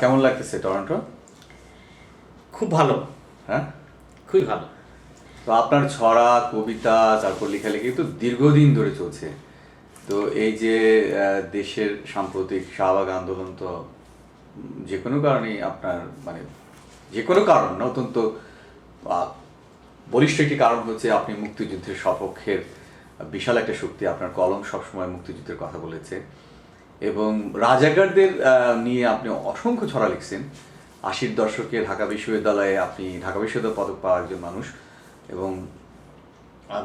কেমন লাগতেছে টরন্টো? খুব ভালো। হ্যাঁ? খুবই ভালো। তো আপনার ছড়া কবিতা তারপর লেখালেখি তো দীর্ঘদিন ধরে চলছে। তো এই যে দেশের সাম্প্রতিক শাহবাগ আন্দোলন তো যে কোনো কারণেই আপনার মানে যে কোনো কারণ না অত্যন্ত বলিষ্ঠ একটি কারণ হচ্ছে আপনি মুক্তিযুদ্ধের সপক্ষের বিশাল একটা শক্তি আপনার কলম সবসময় মুক্তিযুদ্ধের কথা বলেছে। এবং রাজাকারদের নিয়ে আপনি অসংখ্য ছড়া লিখছেন। আশির দশকে ঢাকা বিশ্ববিদ্যালয়ে আপনি, ঢাকা বিশ্ববিদ্যালয় পদক পাওয়া একজন মানুষ এবং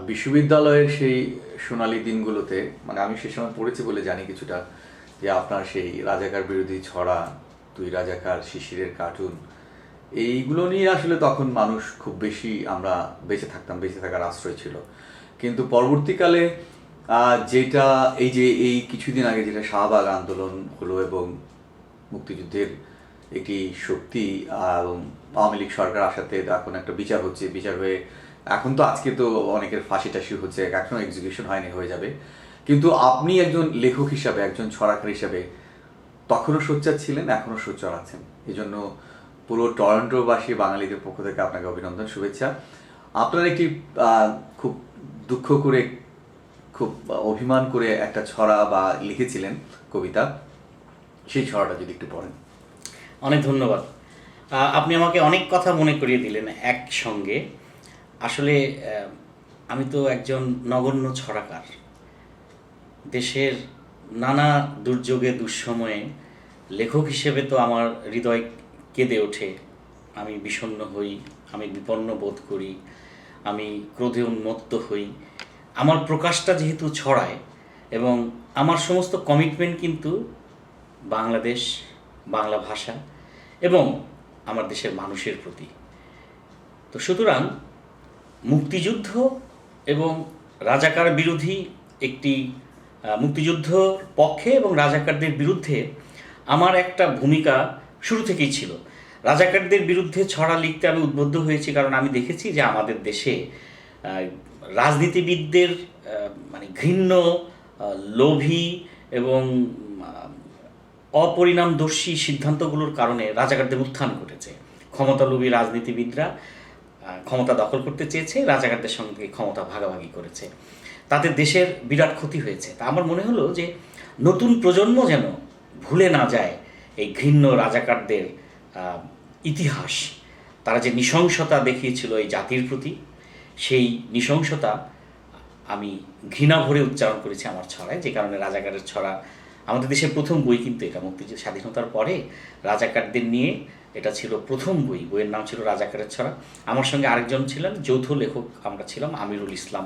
বিশ্ববিদ্যালয়ের সেই সোনালি দিনগুলোতে মানে আমি সে সময় পড়েছি বলে জানি কিছুটা, যে আপনার সেই রাজাকার বিরোধী ছড়া, তুই রাজাকার, শিশিরের কার্টুন, এইগুলো নিয়ে আসলে তখন মানুষ খুব বেশি আমরা বেঁচে থাকতাম, বেঁচে থাকার আশ্রয় ছিল। কিন্তু পরবর্তীকালে যেটা এই যে এই কিছুদিন আগে যেটা শাহবাগ আন্দোলন হলো এবং মুক্তিযুদ্ধের একটি শক্তি এবং আওয়ামী লীগ সরকার আসাতে এখন একটা বিচার হচ্ছে। বিচার হয়ে এখন তো আজকে তো অনেকের ফাঁসি টাসি হচ্ছে এখনও এক্সিকিউশন হয়নি, হয়ে যাবে। কিন্তু আপনি একজন লেখক হিসাবে, একজন ছড়াকার হিসাবে তখনও সোচ্চার ছিলেন, এখনও সোচ্চার আছেন। এই জন্য পুরো টরন্টোবাসী বাঙালিদের পক্ষ থেকে আপনাকে অভিনন্দন, শুভেচ্ছা। আপনার একটি খুব দুঃখ করে খুব অভিমান করে একটা ছড়া বা লিখেছিলেন কবিতা। সেই ছড়াটা যদি একটু পড়েন। অনেক ধন্যবাদ। আপনি আমাকে অনেক কথা মনে করিয়ে দিলেন একসঙ্গে। আসলে আমি তো একজন নগণ্য ছড়াকার। দেশের নানা দুর্যোগে, দুঃসময়ে লেখক হিসেবে তো আমার হৃদয় কেঁদে ওঠে। আমি বিষণ্ণ হই, আমি বিপন্ন বোধ করি, আমি ক্রোধে উন্মত্ত হই। আমার প্রকাশটা যেহেতু ছড়ায় এবং আমার সমস্ত কমিটমেন্ট কিন্তু বাংলাদেশ, বাংলা ভাষা এবং আমার দেশের মানুষের প্রতি। তো সুতরাং মুক্তিযুদ্ধ এবং রাজাকার বিরোধী একটি মুক্তিযুদ্ধ পক্ষে এবং রাজাকারদের বিরুদ্ধে আমার একটা ভূমিকা শুরু থেকেই ছিল। রাজাকারদের বিরুদ্ধে ছড়া লিখতে আমি উদ্বুদ্ধ হয়েছি কারণ আমি দেখেছি যে আমাদের দেশে রাজনীতিবিদদের মানে ঘৃণ্য লোভী এবং অপরিণামদর্শী সিদ্ধান্তগুলোর কারণে রাজাকারদের উত্থান ঘটেছে। ক্ষমতালোভী রাজনীতিবিদরা ক্ষমতা দখল করতে চেয়েছে, রাজাকারদের সঙ্গে ক্ষমতা ভাগাভাগি করেছে। তাতে দেশের বিরাট ক্ষতি হয়েছে। তা আমার মনে হলো যে নতুন প্রজন্ম যেন ভুলে না যায় এই ঘৃণ্য রাজাকারদের ইতিহাস। তারা যে নৃশংসতা দেখিয়েছিল এই জাতির প্রতি সেই নৃশংসতা আমি ঘৃণা ভরে উচ্চারণ করেছি আমার ছড়ায় যে কারণে রাজাকারের ছড়া আমাদের দেশের প্রথম বই কিন্তু এটা মুক্তিযুদ্ধ স্বাধীনতার পরে রাজাকারদের নিয়ে এটা ছিল প্রথম বই। বইয়ের নাম ছিল রাজাকারের ছড়া। আমার সঙ্গে আরেকজন ছিলেন যৌথ লেখক আমরা ছিলাম আমিরুল ইসলাম।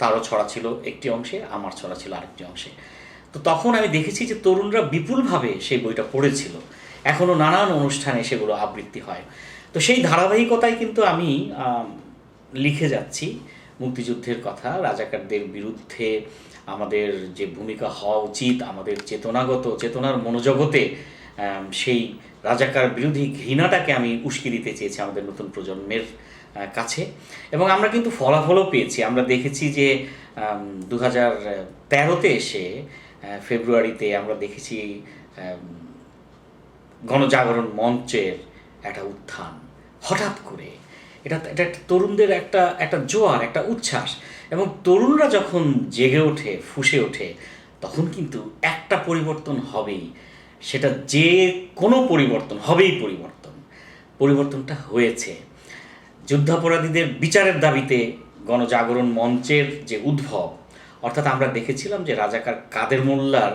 তারও ছড়া ছিল একটি অংশে আমার ছড়া ছিল আরেকটি অংশে। তো তখন আমি দেখেছি যে তরুণরা বিপুলভাবে সেই বইটা পড়েছিল। এখনও নানান অনুষ্ঠানে সেগুলো আবৃত্তি হয়। তো সেই ধারাবাহিকতায় কিন্তু আম, লিখে যাচ্ছি মুক্তিযুদ্ধের কথা। রাজাকারদের বিরুদ্ধে আমাদের যে ভূমিকা হওয়া উচিত, আমাদের চেতনাগত, চেতনার মনোজগতে সেই রাজাকার বিরোধী ঘৃণাটাকে আমি উস্কি দিতে চেয়েছি আমাদের নতুন প্রজন্মের কাছে। এবং আমরা কিন্তু ফলাফলও পেয়েছি। আমরা দেখেছি যে দু হাজার তেরোতে এসে ফেব্রুয়ারিতে আমরা দেখেছি গণজাগরণ মঞ্চের একটা উত্থান। হঠাৎ করে এটা এটা একটা তরুণদের একটা একটা জোয়ার, একটা উচ্ছ্বাস। এবং তরুণরা যখন জেগে ওঠে, ফুসে ওঠে, তখন কিন্তু একটা পরিবর্তন হবেই। সেটা যে কোনো পরিবর্তন, হবেই পরিবর্তন। পরিবর্তনটা হয়েছে। যুদ্ধাপরাধীদের বিচারের দাবিতে গণজাগরণ মঞ্চের যে উদ্ভব, অর্থাৎ আমরা দেখেছিলাম যে রাজাকার কাদের মোল্লার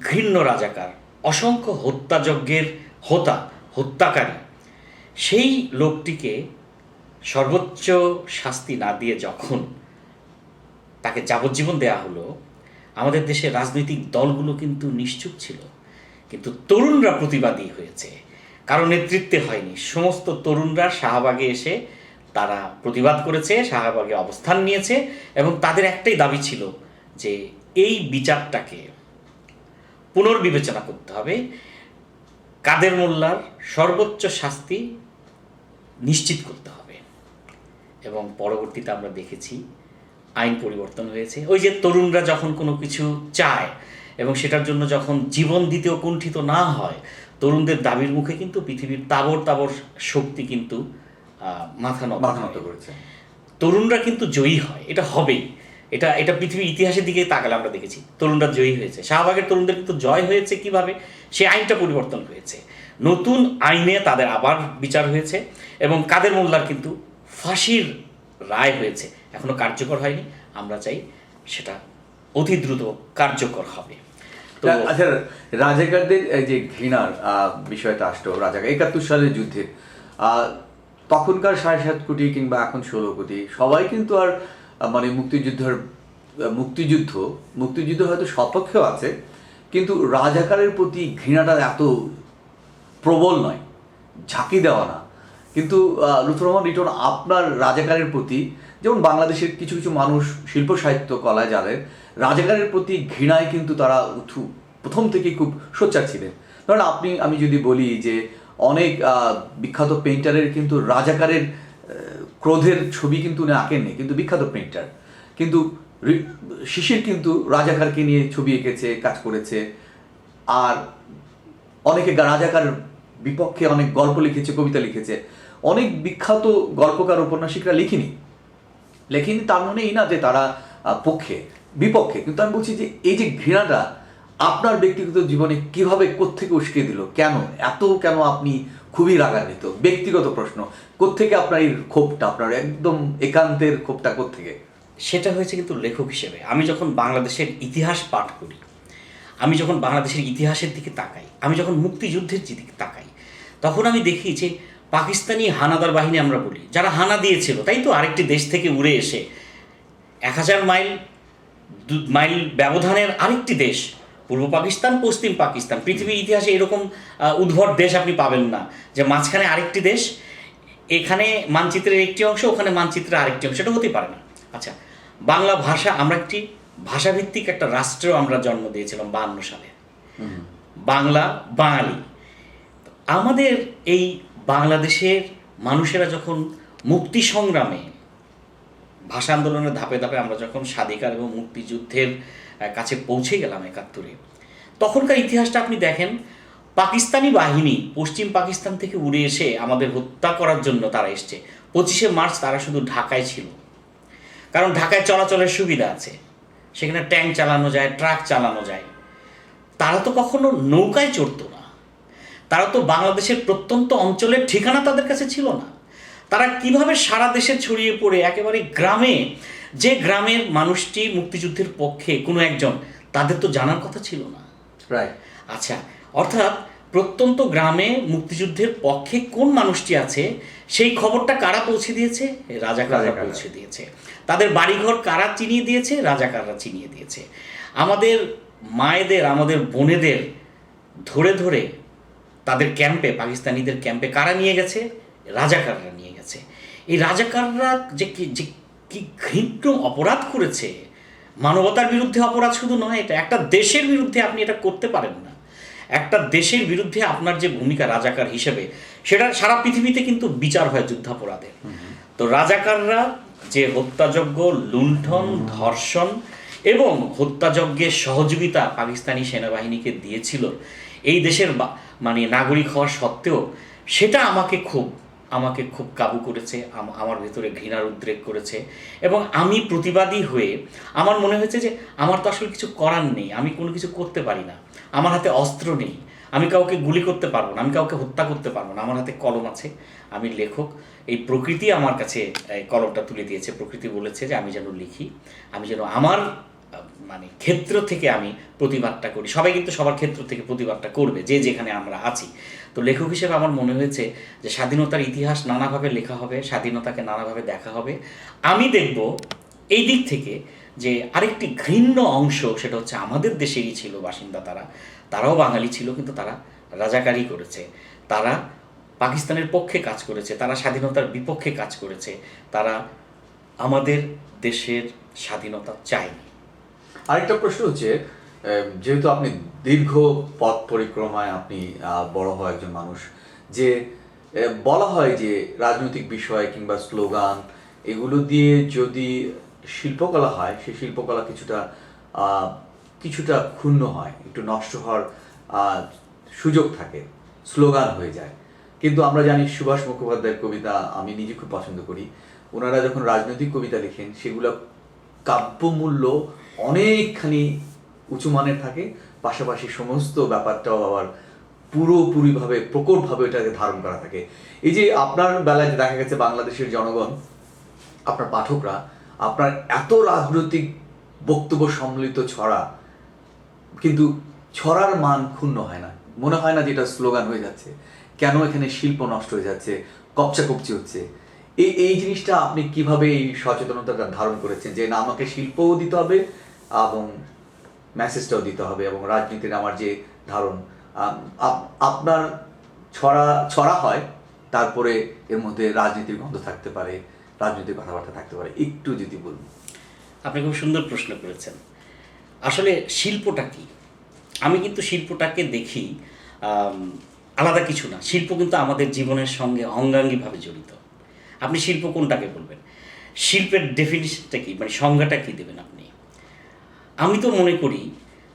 ঘৃণ্য রাজাকার, অসংখ্য হত্যাযজ্ঞের হোতা, হত্যাকারী, সেই লোকটিকে সর্বোচ্চ শাস্তি না দিয়ে যখন তাকে যাবজ্জীবন দেয়া হলো, আমাদের দেশের রাজনৈতিক দলগুলো কিন্তু নিশ্চুপ ছিল। কিন্তু তরুণরা প্রতিবাদী হয়েছে। কারও নেতৃত্বে হয়নি। সমস্ত তরুণরা শাহবাগে এসে তারা প্রতিবাদ করেছে, শাহবাগে অবস্থান নিয়েছে এবং তাদের একটাই দাবি ছিল যে এই বিচারটাকে পুনর্বিবেচনা করতে হবে। কাদের মোল্লার সর্বোচ্চ শাস্তি নিশ্চিত করতে হবে। এবং পরবর্তীতে আমরা দেখেছি আইন পরিবর্তন হয়েছে। ওই যে তরুণরা যখন কোনো কিছু চায় এবং সেটার জন্য যখন জীবন দিতেও কুণ্ঠিত না হয় তরুণদের দাবির মুখে কিন্তু পৃথিবীর তাবর তাবর শক্তি কিন্তু মাথা নত করেছে। তরুণরা কিন্তু জয়ী হয়। এটা হবেই। এটা এটা পৃথিবীর ইতিহাসের দিকে তাকালে আমরা দেখেছি তরুণরা জয়ী হয়েছে। শাহবাগের তরুণদের কিন্তু জয় হয়েছে কীভাবে? সেই আইনটা পরিবর্তন হয়েছে। নতুন আইনে তাদের আবার বিচার হয়েছে এবং কাদের মোল্লার কিন্তু ফাঁসির রায় হয়েছে। এখনও কার্যকর হয়নি। আমরা চাই সেটা অতি দ্রুত কার্যকর হবে। তো আচ্ছা রাজাকারদের যে ঘৃণার বিষয়টা আসলো, রাজাকার, একাত্তর সালের যুদ্ধে তখনকার সাড়ে সাত কোটি কিংবা এখন ষোলো কোটি, সবাই কিন্তু আর মানে মুক্তিযুদ্ধের মুক্তিযুদ্ধ মুক্তিযুদ্ধ হয়তো সপক্ষেও আছে, কিন্তু রাজাকারের প্রতি ঘৃণাটা এত প্রবল নয়, ঝাঁকি দেওয়া না। কিন্তু লুৎফর রহমান রিটন আপনার রাজাকারের প্রতি, যেমন বাংলাদেশের কিছু কিছু মানুষ শিল্প সাহিত্য কলায় যাদের, রাজাকারের প্রতি ঘৃণায় কিন্তু তারা উঠু, প্রথম থেকেই খুব সোচ্চার ছিলেন। ধরেন আপনি, আমি যদি বলি যে অনেক বিখ্যাত পেইন্টারের কিন্তু রাজাকারের ক্রোধের ছবি কিন্তু উনি আঁকেননি, কিন্তু বিখ্যাত পেইন্টার কিন্তু শিশির কিন্তু রাজাকারকে নিয়ে ছবি এঁকেছে, কাজ করেছে। আর অনেকে রাজাকার বিপক্ষে অনেক গল্প লিখেছে, কবিতা লিখেছে। অনেক বিখ্যাত গল্পকার উপন্যাসিকরা লিখিনি। লেখেনি তার মানে এই না যে তারা পক্ষে, বিপক্ষে। কিন্তু আমি বলছি যে এই যে ঘৃণাটা আপনার ব্যক্তিগত জীবনে কীভাবে কোত্থেকে উস্কে দিল? কেন? এত কেন আপনি খুবই রাগান্বিত? ব্যক্তিগত প্রশ্ন। কোত্থেকে আপনার এই ক্ষোভটা, আপনার একদম একান্তের ক্ষোভটা কোত্থেকে? সেটা হয়েছে কিন্তু লেখক হিসেবে। আমি যখন বাংলাদেশের ইতিহাস পাঠ করি, আমি যখন বাংলাদেশের ইতিহাসের দিকে তাকাই, আমি যখন মুক্তিযুদ্ধের দিকে তাকাই, তখন আমি দেখি যে পাকিস্তানি হানাদার বাহিনী আমরা বলি যারা হানা দিয়েছিল তাই তো আরেকটি দেশ থেকে উড়ে এসে। এক হাজার মাইল দু- মাইল ব্যবধানের আরেকটি দেশ পূর্ব পাকিস্তান পশ্চিম পাকিস্তান। পৃথিবীর ইতিহাসে এরকম উদ্ভট দেশ আপনি পাবেন না যে মাঝখানে আরেকটি দেশ এখানে মানচিত্রের একটি অংশ ওখানে মানচিত্রের আরেকটি অংশ এটা হতে পারে না। আচ্ছা বাংলা ভাষা আমরা একটি ভাষাভিত্তিক একটা রাষ্ট্র আমরা জন্ম দিয়েছিলাম বাহান্ন সালে। বাংলা বাঙালি। আমাদের এই বাংলাদেশের মানুষেরা যখন মুক্তি সংগ্রামে, ভাষা আন্দোলনের ধাপে ধাপে আমরা যখন স্বাধিকার এবং মুক্তিযুদ্ধের কাছে পৌঁছে গেলাম একাত্তরে, তখনকার ইতিহাসটা আপনি দেখেন, পাকিস্তানি বাহিনী পশ্চিম পাকিস্তান থেকে উড়ে এসে আমাদের হত্যা করার জন্য তারা এসছে। পঁচিশে মার্চ তারা শুধু ঢাকায় ছিল। কারণ ঢাকায় চলাচলের সুবিধা আছে। সেখানে ট্যাঙ্ক চালানো যায়, ট্রাক চালানো যায়। তারা তো কখনো নৌকায় চড়তো না। তারা তো বাংলাদেশের প্রত্যন্ত অঞ্চলের ঠিকানা তাদের কাছে ছিল না। তারা কীভাবে সারা দেশে ছড়িয়ে পড়ে একেবারে গ্রামে যে গ্রামের মানুষটি মুক্তিযুদ্ধের পক্ষে কোনো একজন তাদের তো জানার কথা ছিল না। রাইট আচ্ছা অর্থাৎ প্রত্যন্ত গ্রামে মুক্তিযুদ্ধের পক্ষে কোন মানুষটি আছে সেই খবরটা কারা পৌঁছে দিয়েছে? রাজাকাররা রাজাকাররা। পৌঁছে দিয়েছে। তাদের বাড়িঘর কারা চিনিয়ে দিয়েছে? রাজাকাররা চিনিয়ে দিয়েছে। আমাদের মায়েদের আমাদের বোনেদের ধরে ধরে তাদের ক্যাম্পে পাকিস্তানিদের ক্যাম্পে কারা নিয়ে গেছে? রাজাকাররা নিয়ে গেছে। এই রাজাকাররা যে কি যে কি ঘৃণ্য অপরাধ করেছে মানবতার বিরুদ্ধে অপরাধ শুধু নয় এটা একটা দেশের বিরুদ্ধে আপনি এটা করতে পারেন না। একটা দেশের বিরুদ্ধে আপনার যে ভূমিকা রাজাকার হিসেবে সেটা সারা পৃথিবীতে কিন্তু বিচার হয় যুদ্ধাপরাধের। তো রাজাকাররা যে হত্যাযজ্ঞ লুণ্ঠন ধর্ষণ এবং হত্যাযজ্ঞের সহযোগিতা পাকিস্তানি সেনাবাহিনীকে দিয়েছিল এই দেশের বা- মানে নাগরিক হওয়া সত্ত্বেও সেটা আমাকে খুব আমাকে খুব কাবু করেছে, আম- আমার ভেতরে ঘৃণার উদ্রেক করেছে। এবং আমি প্রতিবাদী হয়ে আমার মনে হয়েছে যে আমার তো আসলে কিছু করার নেই, আমি কোনো কিছু করতে পারি না। আমার হাতে অস্ত্র নেই, আমি কাউকে গুলি করতে পারব না, আমি কাউকে হত্যা করতে পারব না, আমার হাতে কলম আছে। আমি লেখক, এই প্রকৃতি আমার কাছে কলমটা তুলে দিয়েছে। প্রকৃতি বলেছে যে আমি যেন লিখি, আমি যেন আমার মানে ক্ষেত্র থেকে আমি প্রতিবাদটা করি। সবাই কিন্তু সবার ক্ষেত্র থেকে প্রতিবাদটা করবে, যে যেখানে আমরা আছি। তো লেখক হিসেবে আমার মনে হয়েছে যে স্বাধীনতার ইতিহাস নানাভাবে লেখা হবে, স্বাধীনতাকে নানাভাবে দেখা হবে। আমি দেখব এই দিক থেকে যে আরেকটি ঘৃণ্য অংশ, সেটা হচ্ছে আমাদের দেশেরই ছিল বাসিন্দা তারা, তারাও বাঙালি ছিল, কিন্তু তারা রাজাকারি করেছে। তারা পাকিস্তানের পক্ষে কাজ করেছে, তারা স্বাধীনতার বিপক্ষে কাজ করেছে, তারা আমাদের দেশের স্বাধীনতা চায়নি। আরেকটা প্রশ্ন হচ্ছে যেহেতু আপনি দীর্ঘ পথ পরিক্রমায় আপনি বড় হওয়া একজন মানুষ, যে বলা হয় যে রাজনৈতিক বিষয় কিংবা স্লোগান এগুলো দিয়ে যদি শিল্পকলা হয়, সেই শিল্পকলা কিছুটা কিছুটা ক্ষুণ্ণ হয়, একটু নষ্ট হওয়ার সুযোগ থাকে, স্লোগান হয়ে যায়। কিন্তু আমরা জানি সুভাষ মুখোপাধ্যায়ের কবিতা আমি নিজে খুব পছন্দ করি। ওনারা যখন রাজনৈতিক কবিতা লিখেন, সেগুলো কাব্যমূল্য অনেকখানি উঁচু মানের থাকে, পাশাপাশি সমস্ত ব্যাপারটাও আবার পুরোপুরিভাবে, প্রকটভাবে এটাকে ধারণ করা থাকে। এই যে আপনার বেলায় দেখা গেছে বাংলাদেশের জনগণ, আপনার পাঠকরা, আপনার এত রাজনৈতিক বক্তব্য সম্মিলিত ছড়া, কিন্তু ছড়ার মান ক্ষুণ্ণ হয় না। মনে হয় না যে এটা স্লোগান হয়ে যাচ্ছে। কেন এখানে শিল্প নষ্ট হয়ে যাচ্ছে? কপচা কপচি হচ্ছে। এই এই জিনিসটা আপনি কীভাবে এই সচেতনতাটা ধারণ করেছেন? যে না, আমাকে শিল্পও দিতে হবে এবং মেসেজটাও দিতে হবে এবং রাজনীতির আমার যে ধারণ আপ- আপনার ছড়া ছড়া হয়, তারপরে এর মধ্যে রাজনীতির গন্ধ থাকতে পারে, রাজনৈতিক কথাবার্তা থাকতে পারে। একটু যদি বলুন। আপনি খুব সুন্দর প্রশ্ন করেছেন। আসলে শিল্পটা কি? আমি কিন্তু শিল্পটাকে দেখি আলাদা কিছু না। শিল্প কিন্তু আমাদের জীবনের সঙ্গে অঙ্গাঙ্গিভাবে জড়িত। আপনি শিল্প কোনটাকে বলবেন? শিল্পের ডেফিনিশনটা কি? মানে সংজ্ঞাটা কি দেবেন আপনি? আমি তো মনে করি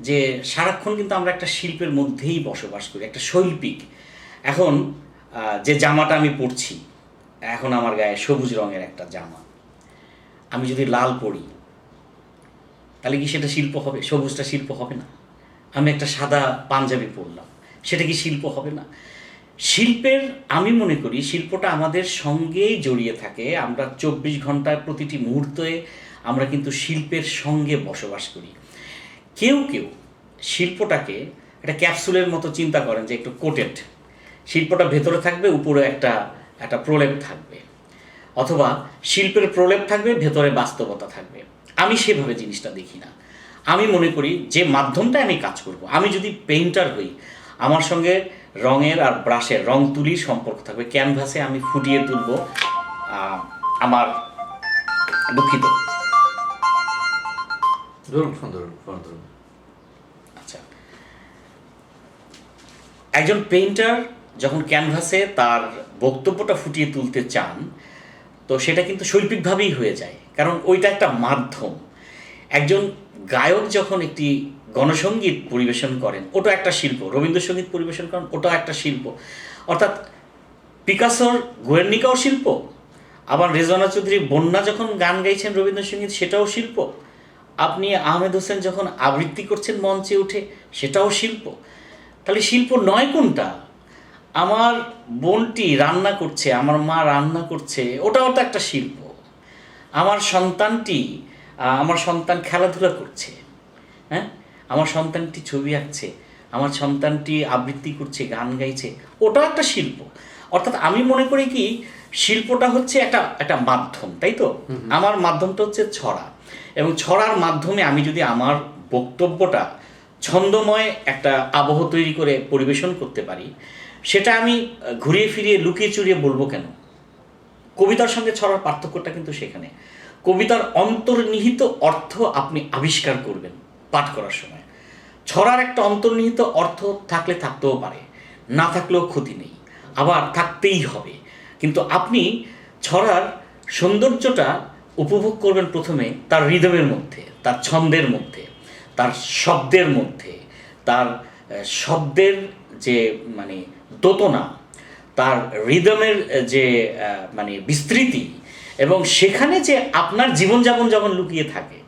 যে সারাক্ষণ কিন্তু আমরা একটা শিল্পের মধ্যেই বসবাস করি, একটা শৈল্পিক। এখন যে জামাটা আমি পরছি, এখন আমার গায়ে সবুজ রঙের একটা জামা। আমি যদি লাল পরি, তাহলে কি সেটা শিল্প হবে? সবুজটা শিল্প হবে না। আমি একটা সাদা পাঞ্জাবি পরলাম, সেটা কি শিল্প হবে না? শিল্পের, আমি মনে করি, শিল্পটা আমাদের সঙ্গেই জড়িয়ে থাকে। আমরা চব্বিশ ঘণ্টার প্রতিটি মুহূর্তে আমরা কিন্তু শিল্পের সঙ্গে বসবাস করি। কেউ কেউ শিল্পটাকে একটা ক্যাপসুলের মতো চিন্তা করেন যে একটু কোটেড। শিল্পটা ভেতরে থাকবে, উপরে একটা একটা প্রলেপ থাকবে। অথবা শিল্পের প্রলেপ থাকবে, ভেতরে বাস্তবতা থাকবে। আমি সেভাবে জিনিসটা দেখি না। আমি মনে করি যে মাধ্যমটায় আমি কাজ করব। আমি যদি পেইন্টার হই, আমার সঙ্গে রঙের আর ব্রাশের রং তুলির সম্পর্ক থাকবে। ক্যানভাসে আমি ফুটিয়ে তুলব আমার দুঃখিত। ধরুন আচ্ছা। একজন পেইন্টার যখন ক্যানভাসে তার বক্তব্যটা ফুটিয়ে তুলতে চান, তো সেটা কিন্তু শৈল্পিকভাবেই হয়ে যায়। কারণ ওইটা একটা মাধ্যম। একজন গায়ক যখন একটি গণসঙ্গীত পরিবেশন করেন, ওটা একটা শিল্প। রবীন্দ্রসঙ্গীত পরিবেশন করেন ওটাও একটা শিল্প। অর্থাৎ পিকাসোর গোয়ের্নিকাও শিল্প। আবার রেজওয়ানা চৌধুরী বন্যা যখন গান গাইছেন রবীন্দ্রসঙ্গীত সেটাও শিল্প। আপনি আহমেদ হোসেন যখন আবৃত্তি করছেন মঞ্চে উঠে সেটাও শিল্প। তাহলে শিল্প নয় কোনটা? আমার বোনটি রান্না করছে আমার মা রান্না করছে ওটাও তো একটা শিল্প। আমার সন্তানটি আমার সন্তান খেলাধুলা করছে হ্যাঁ? আমার সন্তানটি ছবি আঁকছে আমার সন্তানটি আবৃত্তি করছে গান গাইছে ওটাও একটা শিল্প। অর্থাৎ আমি মনে করি কি শিল্পটা হচ্ছে একটা একটা মাধ্যম তাই তো? আমার মাধ্যমটা হচ্ছে ছড়া। এবং ছড়ার মাধ্যমে আমি যদি আমার বক্তব্যটা ছন্দময় একটা আবহ তৈরি করে পরিবেশন করতে পারি, সেটা আমি ঘুরিয়ে ফিরিয়ে, লুকিয়ে চুরিয়ে বলব কেন? কবিতার সঙ্গে ছড়ার পার্থক্যটা কিন্তু সেখানে। কবিতার অন্তর্নিহিত অর্থ আপনি আবিষ্কার করবেন পাঠ করার সময়। ছড়ার একটা অন্তর্নিহিত অর্থ থাকলে থাকতেও পারে, না থাকলেও ক্ষতি নেই, আবার থাকতেই হবে। কিন্তু আপনি ছড়ার সৌন্দর্যটা উপভোগ করবেন প্রথমে তার রিদমের মধ্যে, তার ছন্দের মধ্যে, তার শব্দের মধ্যে, তার শব্দের যে মানে দোতনা, তার রিদমের যে মানে বিস্তৃতি এবং সেখানে যে আপনার জীবন জীবনযাপন যখন লুকিয়ে থাকে,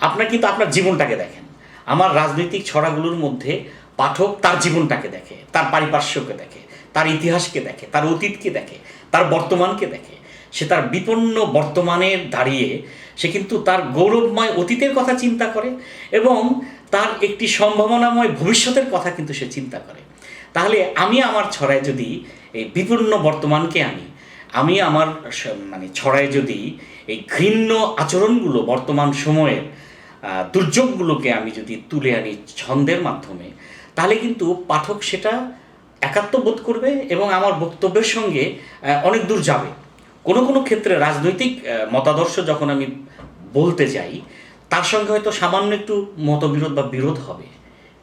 আপনার কিন্তু আপনার জীবনটাকে দেখেন। আমার রাজনৈতিক ছড়াগুলোর মধ্যে পাঠক তার জীবনটাকে দেখে, তার পারিপার্শ্বকে দেখে, তার ইতিহাসকে দেখে, তার অতীতকে দেখে, তার বর্তমানকে দেখে। সে তার বিপন্ন বর্তমানে দাঁড়িয়ে, সে কিন্তু তার গৌরবময় অতীতের কথা চিন্তা করে এবং তার একটি সম্ভাবনাময় ভবিষ্যতের কথা কিন্তু সে চিন্তা করে। তাহলে আমি আমার ছড়ায় যদি এই বিপন্ন বর্তমানকে আনি, আমি আমার মানে ছড়ায় যদি এই ঘৃণ্য আচরণগুলো বর্তমান সময়ের দুর্যোগগুলোকে আমি যদি তুলে আনি ছন্দের মাধ্যমে, তাহলে কিন্তু পাঠক সেটা একাত্ম বোধ করবে এবং আমার বক্তব্যের সঙ্গে অনেক দূর যাবে। কোনো কোনো ক্ষেত্রে রাজনৈতিক মতাদর্শ যখন আমি বলতে যাই তার সঙ্গে হয়তো সামান্য একটু মতবিরোধ বা বিরোধ হবে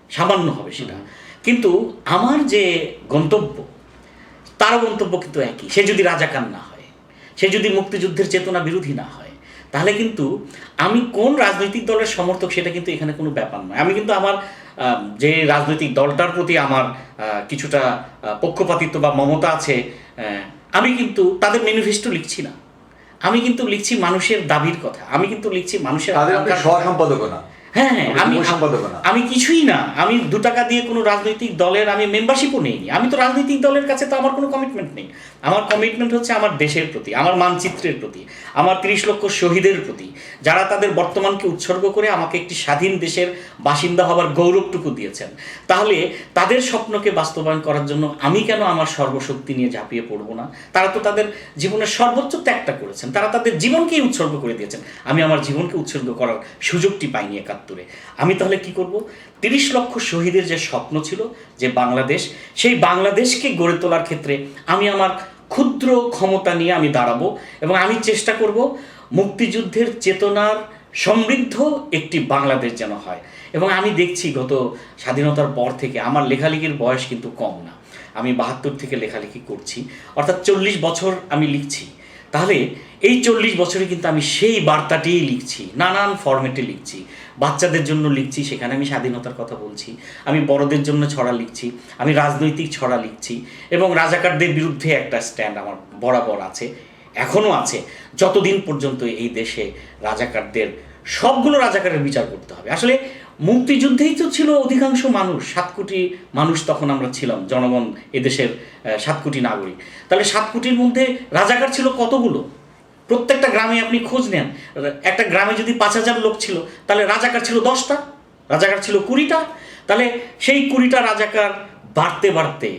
সামান্য হবে সেটা। কিন্তু আমার যে গন্তব্য তার গন্তব্য কিন্তু একই। সে যদি রাজাকার না হয় সে যদি মুক্তিযুদ্ধের চেতনা বিরোধী না হয় তাহলে কিন্তু আমি কোন রাজনৈতিক দলের সমর্থক সেটা কিন্তু এখানে কোনো ব্যাপার নয়। আমি কিন্তু আমার যে রাজনৈতিক দলটার প্রতি আমার কিছুটা পক্ষপাতিত্ব বা মমতা আছে আমি কিন্তু তাদের ম্যানিফেস্টো লিখছি না। আমি কিন্তু লিখছি মানুষের দাবির কথা। আমি কিন্তু লিখছি মানুষের। সম্পাদক না। হ্যাঁ হ্যাঁ আমি। আমি কিছুই না। আমি দু টাকা দিয়ে কোনো রাজনৈতিক দলের আমি মেম্বারশিপও নেইনি। আমি তো রাজনৈতিক দলের কাছে তো আমার কোনো কমিটমেন্ট নেই। আমার কমিটমেন্ট হচ্ছে আমার দেশের প্রতি আমার মানচিত্রের প্রতি আমার তিরিশ লক্ষ শহীদের প্রতি। যারা তাদের বর্তমানকে উৎসর্গ করে আমাকে একটি স্বাধীন দেশের বাসিন্দা হবার গৌরবটুকু দিয়েছেন। তাহলে তাদের স্বপ্নকে বাস্তবায়ন করার জন্য আমি কেন আমার সর্বশক্তি নিয়ে ঝাঁপিয়ে পড়ব না? তারা তো তাদের জীবনের সর্বোচ্চ ত্যাগটা করেছেন। তারা তাদের জীবনকেই উৎসর্গ করে দিয়েছেন। আমি আমার জীবনকে উৎসর্গ করার সুযোগটি পাইনি একাত্তরে। আমি তাহলে কি করব? তিরিশ লক্ষ শহীদের যে স্বপ্ন ছিল, যে বাংলাদেশ, সেই বাংলাদেশকে গড়ে তোলার ক্ষেত্রে আমি আমার ক্ষুদ্র ক্ষমতা নিয়ে আমি দাঁড়াবো এবং আমি চেষ্টা করব মুক্তিযুদ্ধের চেতনার সমৃদ্ধ একটি বাংলাদেশ যেন হয়। এবং আমি দেখছি গত স্বাধীনতার পর থেকে আমার লেখালেখির বয়স কিন্তু কম না। আমি বাহাত্তর থেকে লেখালেখি করছি, অর্থাৎ চল্লিশ বছর আমি লিখছি। তাহলে এই চল্লিশ বছরে কিন্তু আমি সেই বার্তাটিই লিখছি, নানান ফরম্যাটে লিখছি। বাচ্চাদের জন্য লিখছি, সেখানে আমি স্বাধীনতার কথা বলছি, আমি বড়দের জন্য ছড়া লিখছি, আমি রাজনৈতিক ছড়া লিখছি এবং রাজাকারদের বিরুদ্ধে একটা স্ট্যান্ড আমার বরাবর আছে এখনও আছে। যতদিন পর্যন্ত এই দেশে রাজাকারদের, সবগুলো রাজাকারের বিচার করতে হবে। আসলে মুক্তিযুদ্ধেই তো ছিল অধিকাংশ মানুষ, সাত কোটি মানুষ তখন আমরা ছিলাম, জনগণ এদেশের সাত কোটি নাগরিক। তাহলে সাত কোটির মধ্যে রাজাকার ছিল কতগুলো? প্রত্যেকটা গ্রামে আপনি খোঁজ নেন। একটা গ্রামে যদি পাঁচ হাজার লোক ছিল, তাহলে রাজাকার ছিল দশটা, রাজাকার ছিল কুড়িটা। তাহলে সেই কুড়িটা রাজাকার বাড়তে বাড়তে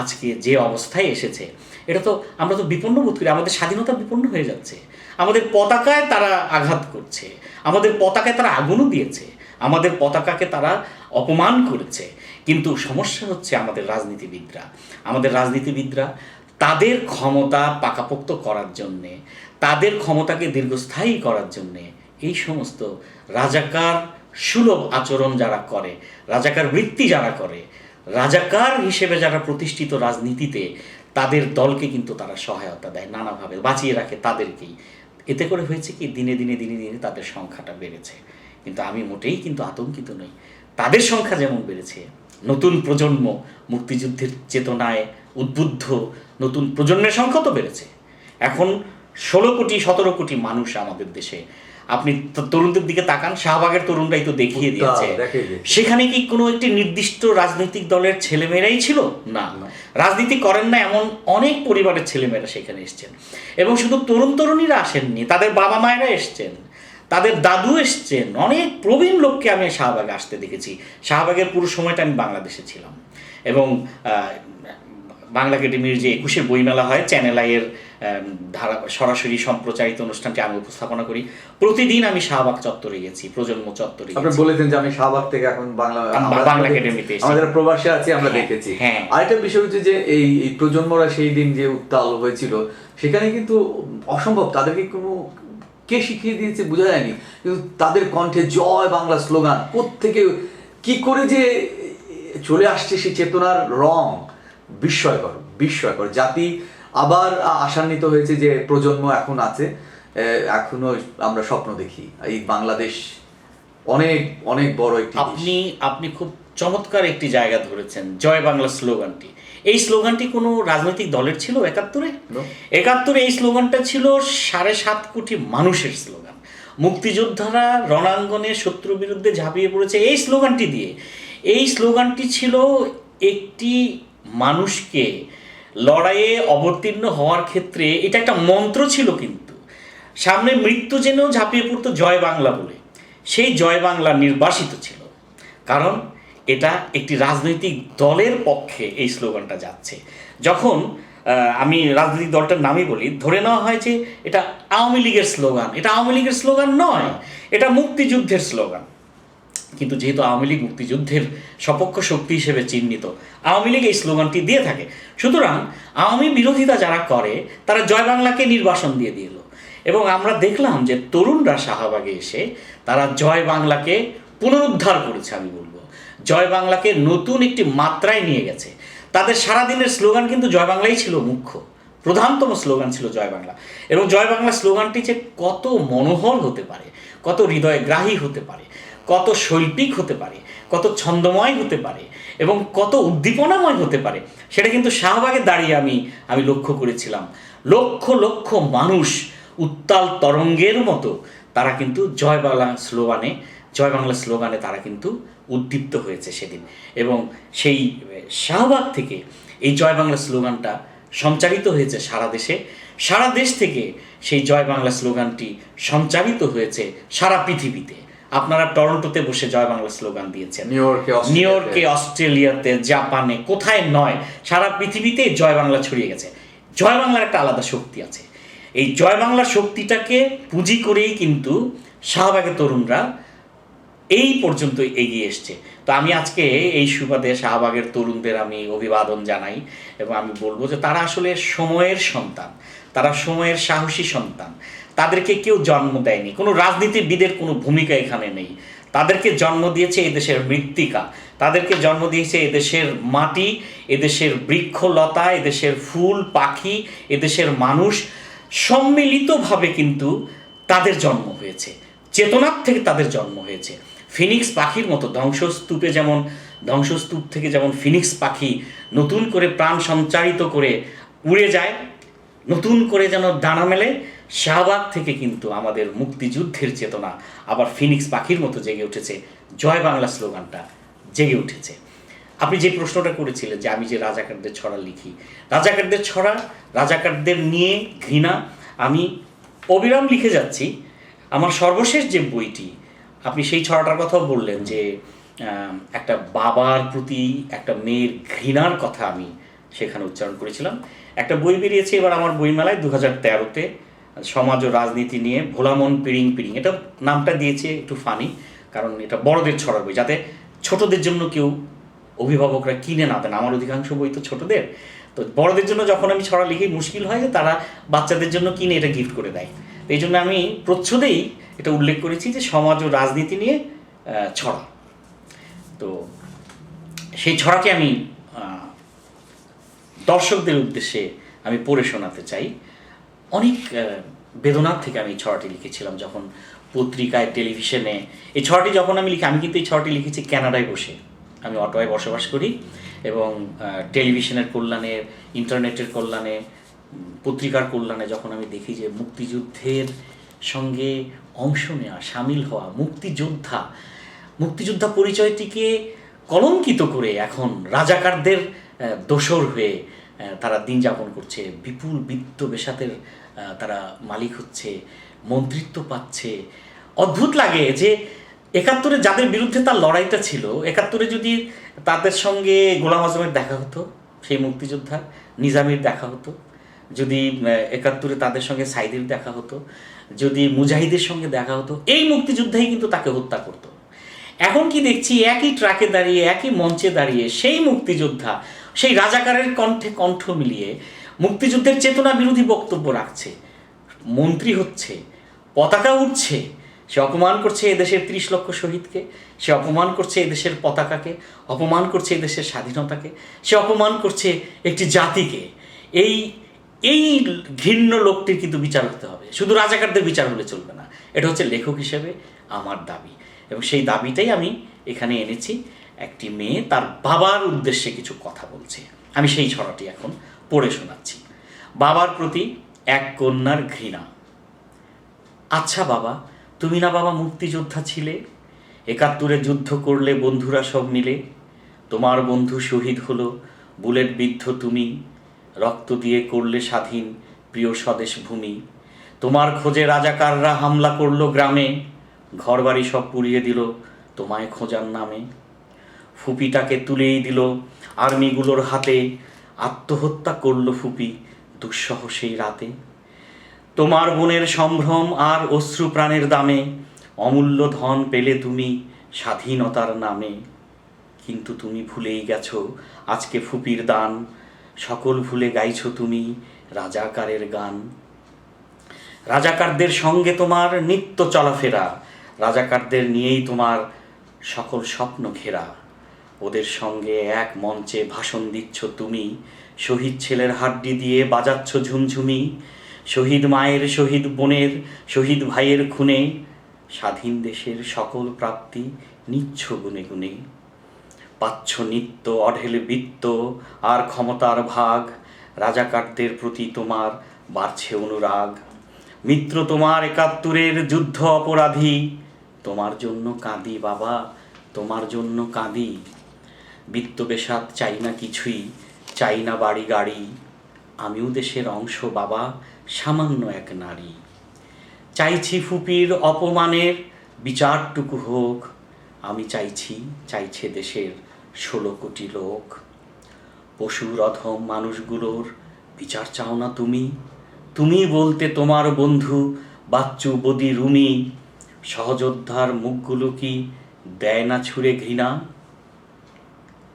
আজকে যে অবস্থায় এসেছে, এটা তো আমরা তো বিপন্ন বোধ করি, আমাদের স্বাধীনতা বিপন্ন হয়ে যাচ্ছে। আমাদের পতাকায় তারা আঘাত করছে, আমাদের পতাকায় তারা আগুনও দিয়েছে, আমাদের পতাকাকে তারা অপমান করেছে। কিন্তু সমস্যা হচ্ছে আমাদের রাজনীতিবিদরা। আমাদের রাজনীতিবিদরা তাদের ক্ষমতা পাকাপোক্ত করার জন্যে তাদের ক্ষমতাকে দীর্ঘস্থায়ী করার জন্যে এই সমস্ত রাজাকার সুলভ আচরণ যারা করে, রাজাকার বৃত্তি যারা করে, রাজাকার হিসেবে যারা প্রতিষ্ঠিত রাজনীতিতে, তাদের দলকে কিন্তু তারা সহায়তা দেয় নানাভাবে, বাঁচিয়ে রাখে তাদেরকেই। এতে করে হয়েছে কি, দিনে দিনে দিনে দিনে তাদের সংখ্যাটা বেড়েছে। কিন্তু আমি মোটেই কিন্তু আতঙ্কিত নই। তাদের সংখ্যা যেমন বেড়েছে, নতুন প্রজন্ম মুক্তিযুদ্ধের চেতনায় উদ্বুদ্ধ, নতুন প্রজন্মের সংখ্যা তো বেড়েছে। এখন ষোলো কোটি সতেরো কোটি মানুষ আমাদের দেশে। আপনি তরুণদের দিকে তাকান শাহবাগের তরুণরাই তো দেখিয়ে দিয়েছে। সেখানে কি কোনো একটি নির্দিষ্ট রাজনৈতিক দলের ছেলেমেয়েরাই ছিল? না। রাজনীতি করেন না এমন অনেক পরিবারের ছেলেমেয়েরা সেখানে এসছেন। এবং শুধু তরুণ তরুণীরা আসেননি তাদের বাবা মায়েরা এসছেন তাদের দাদু এসছেন অনেক প্রবীণ লোককে আমি শাহবাগে আসতে দেখেছি। শাহবাগের পুরো সময়টা আমি বাংলাদেশে ছিলাম। এবং আহ, বাংলা একাডেমির যে একুশে বইমেলা হয় চ্যানেল আইয়ের ধারা সরাসরি সম্প্রচারিত অনুষ্ঠানটি আমি উপস্থাপনা করি। প্রতিদিন আমি শাহবাগ চত্বরে গেছি প্রজন্ম চত্বরে আপনি বলেছেন যে আমি শাহবাগ থেকে এখন বাংলা বাংলা একাডেমিতে আমাদের প্রবাসে আছি আমরা হ্যাঁ, দেখেছি। হ্যাঁ। আরেকটা বিষয় হচ্ছে যে এই এই প্রজন্মরা সেই দিন যে উত্তাল হয়েছিল সেখানে কিন্তু অসম্ভব। তাদেরকে কোনো কে শিখিয়ে দিয়েছে বোঝা যায়নি। কিন্তু তাদের কণ্ঠে জয় বাংলা স্লোগান। থেকে কি করে যে চলে আসছে সেই চেতনার রং? বিস্ময়কর বিস্ময়কর। জাতি আবার আশান্বিত হয়েছে যে প্রজন্ম এখন আছে। এখনও আমরা স্বপ্ন দেখি। এই বাংলাদেশ অনেক অনেক বড় একটি আপনি আপনি খুব চমৎকার একটি জায়গা ধরেছেন জয় বাংলা স্লোগানটি। এই স্লোগানটি কোনো রাজনৈতিক দলের ছিল একাত্তরে? একাত্তরে এই স্লোগানটা ছিল সাড়ে সাত কোটি মানুষের স্লোগান। মুক্তিযোদ্ধারা রণাঙ্গনে শত্রুর বিরুদ্ধে ঝাঁপিয়ে পড়েছে এই স্লোগানটি দিয়ে। এই স্লোগানটি ছিল একটি মানুষকে লড়াইয়ে অবতীর্ণ হওয়ার ক্ষেত্রে এটা একটা মন্ত্র ছিল কিন্তু। সামনে মৃত্যু যেন ঝাঁপিয়ে পড়তো জয় বাংলা বলে, সেই জয় বাংলা নির্বাসিত ছিল। কারণ এটা একটি রাজনৈতিক দলের পক্ষে এই স্লোগানটা যাচ্ছে। যখন আমি রাজনৈতিক দলটার নামই বলি, ধরে নেওয়া হয় যে এটা আওয়ামী লীগের স্লোগান। এটা আওয়ামী লীগের স্লোগান নয়, এটা মুক্তিযুদ্ধের স্লোগান। কিন্তু যেহেতু আওয়ামী লীগ মুক্তিযুদ্ধের সপক্ষ শক্তি হিসেবে চিহ্নিত, আওয়ামী লীগ এই স্লোগানটি দিয়ে থাকে। সুতরাং আওয়ামী বিরোধিতা যারা করে, তারা জয় বাংলাকে নির্বাসন দিয়ে দিল। এবং আমরা দেখলাম যে তরুণরা শাহবাগে এসে তারা জয় বাংলাকে পুনরুদ্ধার করেছে আমি বলব। জয় বাংলাকে নতুন একটি মাত্রায় নিয়ে গেছে। তাদের সারাদিনের স্লোগান কিন্তু জয় বাংলাই ছিল মুখ্য। প্রধানতম স্লোগান ছিল জয় বাংলা। এবং জয় বাংলা স্লোগানটি যে কত মনোহর হতে পারে, কত হৃদয়গ্রাহী হতে পারে কত শৈল্পিক হতে পারে, কত ছন্দময় হতে পারে এবং কত উদ্দীপনাময় হতে পারে, সেটা কিন্তু শাহবাগে দাঁড়িয়ে আমি আমি লক্ষ্য করেছিলাম। লক্ষ লক্ষ মানুষ উত্তাল তরঙ্গের মতো তারা কিন্তু জয় বাংলা স্লোগানে, জয় বাংলা স্লোগানে তারা কিন্তু উদ্দীপ্ত হয়েছে সেদিন। এবং সেই, শাহবাগ থেকে এই জয় বাংলা স্লোগানটা সঞ্চারিত হয়েছে সারা দেশে। সারা দেশ থেকে সেই জয় বাংলা স্লোগানটি সঞ্চারিত হয়েছে সারা পৃথিবীতে। আপনারা টরন্টোতে বসে জয় বাংলা স্লোগান দিয়েছেন। নিউ ইয়র্কে নিউ ইয়র্কে অস্ট্রেলিয়াতে জাপানে কোথায় নয় সারা পৃথিবীতে জয় বাংলা ছড়িয়ে গেছে। জয় বাংলার একটা আলাদা শক্তি আছে। এই জয় বাংলার শক্তিটাকে পুঁজি করেই কিন্তু শাহবাগের তরুণরা এই পর্যন্ত এগিয়ে এসছে। তো আমি আজকে এই সুবাদে শাহবাগের তরুণদের আমি অভিবাদন জানাই এবং আমি বলব যে তারা আসলে সময়ের সন্তান তারা সময়ের সাহসী সন্তান। তাদেরকে কেউ জন্ম দেয়নি। কোনো রাজনীতিবিদের কোনো ভূমিকা এখানে নেই। তাদেরকে জন্ম দিয়েছে এদেশের মৃত্তিকা। তাদেরকে জন্ম দিয়েছে এদেশের মাটি এদেশের বৃক্ষলতা এদেশের ফুল, পাখি এদেশের মানুষ। সম্মিলিতভাবে কিন্তু তাদের জন্ম হয়েছে। চেতনার থেকে তাদের জন্ম হয়েছে। ফিনিক্স পাখির মতো ধ্বংসস্তূপে যেমন, ধ্বংসস্তূপ থেকে যেমন ফিনিক্স পাখি নতুন করে প্রাণ সঞ্চারিত করে উড়ে যায়, নতুন করে যেন ডানা মেলে শাহবাগ থেকে কিন্তু আমাদের মুক্তিযুদ্ধের চেতনা আবার ফিনিক্স পাখির মতো জেগে উঠেছে। জয় বাংলা স্লোগানটা জেগে উঠেছে। আপনি যে প্রশ্নটা করেছিলেন যে আমি যে রাজাকারদের ছড়া লিখি, রাজাকারদের ছড়া, রাজাকারদের নিয়ে ঘৃণা, আমি অবিরাম লিখে যাচ্ছি। আমার সর্বশেষ যে বইটি, আপনি সেই ছড়াটার কথাও বললেন যে একটা বাবার প্রতি একটা মেয়ের ঘৃণার কথা আমি সেখানে উচ্চারণ করেছিলাম। একটা বই বেরিয়েছে এবার আমার বইমেলায় দু হাজার তেরোতে। সমাজ ও রাজনীতি নিয়ে ভোলামন পিড়িং পিড়িং এটা নামটা দিয়েছে একটু ফানি কারণ এটা বড়দের ছড়ার বই। যাতে ছোটদের জন্য কেউ অভিভাবকরা কিনে না দেন। আমার অধিকাংশ বই তো ছোটদের। তো বড়দের জন্য যখন আমি ছড়া লিখি, মুশকিল হয় যে তারা বাচ্চাদের জন্য কিনে এটা গিফট করে দেয়। তো এই জন্য আমি প্রচ্ছদেই এটা উল্লেখ করেছি যে সমাজ ও রাজনীতি নিয়ে ছড়া। তো সেই ছড়াকে আমি দর্শকদের উদ্দেশ্যে আমি পড়ে শোনাতে চাই। অনেক বেদনার থেকে আমি এই ছড়াটি লিখেছিলাম যখন পত্রিকায়, টেলিভিশনে, এই ছড়াটি যখন আমি লিখি, আমি কিন্তু এই ছড়াটি লিখেছি ক্যানাডায় বসে। আমি অটোয় বসবাস করি এবং টেলিভিশনের কল্যাণে, ইন্টারনেটের কল্যাণে, পত্রিকার কল্যাণে যখন আমি দেখি যে মুক্তিযুদ্ধের সঙ্গে অংশ নেওয়া সামিল হওয়া মুক্তিযোদ্ধা মুক্তিযোদ্ধা পরিচয়টিকে কলঙ্কিত করে এখন রাজাকারদের দোসর হয়ে তারা দিন যাপন করছে বিপুল বিত্ত বেসাতের আহ, তারা মালিক হচ্ছে মন্ত্রিত্ব পাচ্ছে। অদ্ভুত লাগে যে একাত্তরে যাদের বিরুদ্ধে তার লড়াইটা ছিল একাত্তরে যদি তাদের সঙ্গে গোলাম আজমের দেখা হতো সেই মুক্তিযোদ্ধার নিজামির দেখা হতো যদি একাত্তরে তাদের সঙ্গে সাইদের দেখা হতো যদি মুজাহিদের সঙ্গে দেখা হতো এই মুক্তিযোদ্ধাই কিন্তু তাকে হত্যা করতো। এখন কি দেখছি একই ট্রাকে দাঁড়িয়ে একই মঞ্চে দাঁড়িয়ে সেই মুক্তিযোদ্ধা সেই রাজাকারের কণ্ঠে কণ্ঠ মিলিয়ে মুক্তিযুদ্ধের চেতনা বিরোধী বক্তব্য রাখছে। মন্ত্রী হচ্ছে, পতাকা উঠছে সে অপমান করছে এদেশের ত্রিশ লক্ষ শহীদকে, সে অপমান করছে এদেশের পতাকাকে, অপমান করছে এদেশের স্বাধীনতাকে, সে অপমান করছে একটি জাতিকে। এই এই ঘৃণ্য লোকটির কিন্তু বিচার হতে হবে। শুধু রাজাকারদের বিচার হলে চলবে না। এটা হচ্ছে লেখক হিসেবে আমার দাবি। এবং সেই দাবিটাই আমি এখানে এনেছি। একটি মেয়ে তার বাবার উদ্দেশ্যে কিছু কথা বলছে। আমি সেই ছড়াটি এখন পড়ে শোনাচ্ছি। বাবার প্রতি এক কন্যার ঘৃণা। আচ্ছা বাবা, তুমি না বাবা মুক্তিযোদ্ধা ছিলে? একাত্তরে যুদ্ধ করলে বন্ধুরা সব মিলে। তোমার বন্ধু শহীদ হলো, বুলেট বিদ্ধ তুমি। রক্ত দিয়ে করলে স্বাধীন প্রিয় স্বদেশ ভূমি। তোমার খোঁজে রাজাকাররা হামলা করল গ্রামে। ঘরবাড়ি সব পুড়িয়ে দিল তোমায় খোঁজার নামে। ফুপিটাকে তুলেই দিল আর্মিগুলোর হাতে। আত্মহত্যা করল ফুপি দুঃসহ সেই রাতে। তোমার বোনের সম্ভ্রম আর অশ্রু প্রাণের দামে অমূল্য ধন পেলে তুমি স্বাধীনতার নামে। কিন্তু তুমি ভুলেই গেছ আজকে ফুপির দান। সকল ভুলে গাইছ তুমি রাজাকারের গান। রাজাকারদের সঙ্গে তোমার নিত্য চলাফেরা। রাজাকারদের নিয়েই তোমার সকল স্বপ্ন ঘেরা। ওদের সঙ্গে এক মঞ্চে ভাষণ দিচ্ছ তুমি। শহীদ ছেলের হাড্ডি দিয়ে বাজাচ্ছ ঝুমঝুমি। শহীদ মায়ের, শহীদ বোনের, শহীদ ভাইয়ের খুনে। স্বাধীন দেশের সকল প্রাপ্তি নিচ্ছ গুনে গুনে পাচ্ছ নিত্য অঢেল বৃত্ত আর ক্ষমতার ভাগ। রাজাকারদের প্রতি তোমার বাড়ছে অনুরাগ। মিত্র তোমার একাত্তরের যুদ্ধ অপরাধী। তোমার জন্য কাঁদি বাবা, তোমার জন্য কাঁদি বৃত্ত বেশাত চাই না কিছুই, চাই না বাড়ি গাড়ি। আমিও দেশের অংশ, বাবা, সামান্য এক নারী। চাইছি ফুপির অপমানের বিচারটুকু হোক। আমি চাইছি, চাইছে দেশের ষোলো কোটি লোক। পশুর অধম মানুষগুলোর বিচার চাও না তুমি। তুমি বলতে তোমার বন্ধু, বাচ্চু, বদি, রুমি। সহযোদ্ধার মুখগুলো কি দেয় না ছুঁড়ে ঘৃণা?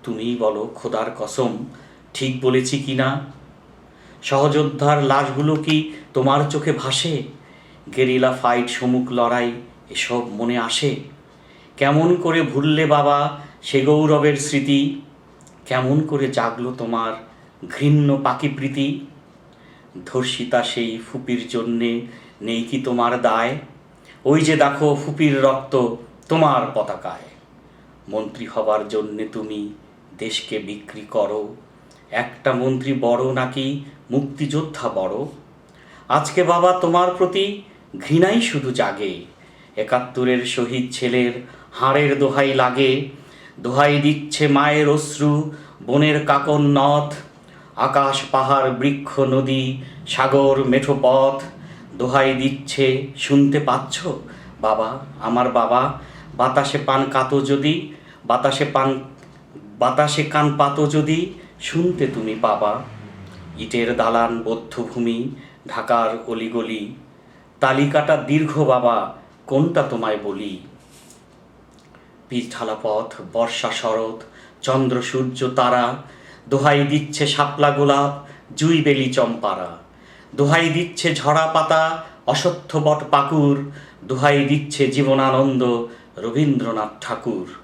তুমিই বলো, খোদার কসম, ঠিক বলেছি কি না? সহযোদ্ধার লাশগুলো কি তোমার চোখে ভাসে? গেরিলা ফাইট সমুখ লড়াই, এসব মনে আসে? কেমন করে ভুললে বাবা সে গৌরবের স্মৃতি? কেমন করে জাগলো তোমার ঘৃণ্য পাকি প্রীতি? ধর্ষিতা সেই ফুপির জন্যে নেই কি তোমার দায়? ওই যে দেখো ফুপির রক্ত তোমার পতাকায়। মন্ত্রী হবার জন্যে তুমি দেশকে বিক্রি করো। একটা মন্ত্রী বড় নাকি মুক্তিযোদ্ধা বড়? আজকে বাবা তোমার প্রতি ঘৃণাই শুধু জাগে। একাত্তরের শহীদ ছেলের হাড়ের দোহাই লাগে। দোহাই দিচ্ছে মায়ের অশ্রু, বনের কাকন নথ আকাশ, পাহাড়, বৃক্ষ, নদী, সাগর, মেঠো পথ। দোহাই দিচ্ছে, শুনতে পাচ্ছ? বাবা, আমার বাবা, বাতাসে পান কাতো যদি, বাতাসে পান বাতাসে কান পাতো যদি, শুনতে তুমি পাবা। ইটের দালান বধ্যভূমি ঢাকার অলিগলি। তালিকাটা দীর্ঘ বাবা, কোনটা তোমায় বলি? পিচ ঢালা পথ বর্ষা শরৎ, চন্দ্র সূর্য তারা। দোহাই দিচ্ছে শাপলা গোলাপ, জুই বেলি চম্পারা। দোহাই দিচ্ছে ঝরা পাতা, অসত্য বট পাকুর। দোহাই দিচ্ছে জীবনানন্দ রবীন্দ্রনাথ ঠাকুর।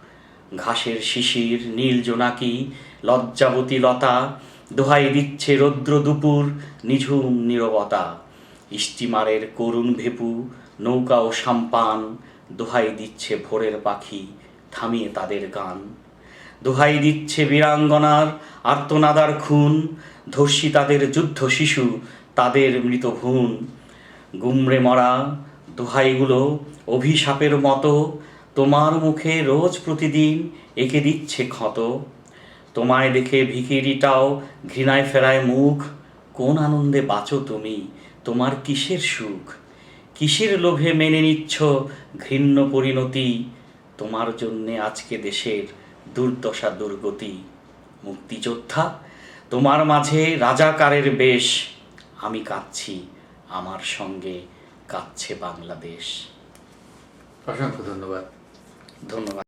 ঘাসের শিশির, নীল জোনাকি, লজ্জাবতী লতা, দোহাই দিচ্ছে রৌদ্র দুপুর, নিঝুম নীরবতা। স্টিমারের করুণ ভেপু, নৌকা ও সাম্পান, দোহাই দিচ্ছে ভোরের পাখি, থামিয়ে তাদের গান। দোহাই দিচ্ছে বীরাঙ্গনার আর্তনাদার খুন, ধর্ষী তাদের যুদ্ধ শিশু, তাদের মৃত ভুন। গুমড়ে মরা দোহাইগুলো অভিশাপের মতো তোমার মুখে রোজ প্রতিদিন এঁকে দিচ্ছে ক্ষত। তোমায় দেখে ভিখিরিটাও ঘৃণায় ফেরায় মুখ। কোন আনন্দে বাঁচো তুমি? তোমার কিসের সুখ? কিসের লোভে মেনে নিচ্ছ ঘৃণ্য পরিণতি? তোমার জন্যে আজকে দেশের দুর্দশা দুর্গতি। মুক্তিযোদ্ধা, তোমার মাঝে রাজাকারের বেশ। আমি কাঁদছি, আমার সঙ্গে কাঁদছে বাংলাদেশ। অসংখ্য ধন্যবাদ। ধন্যবাদ।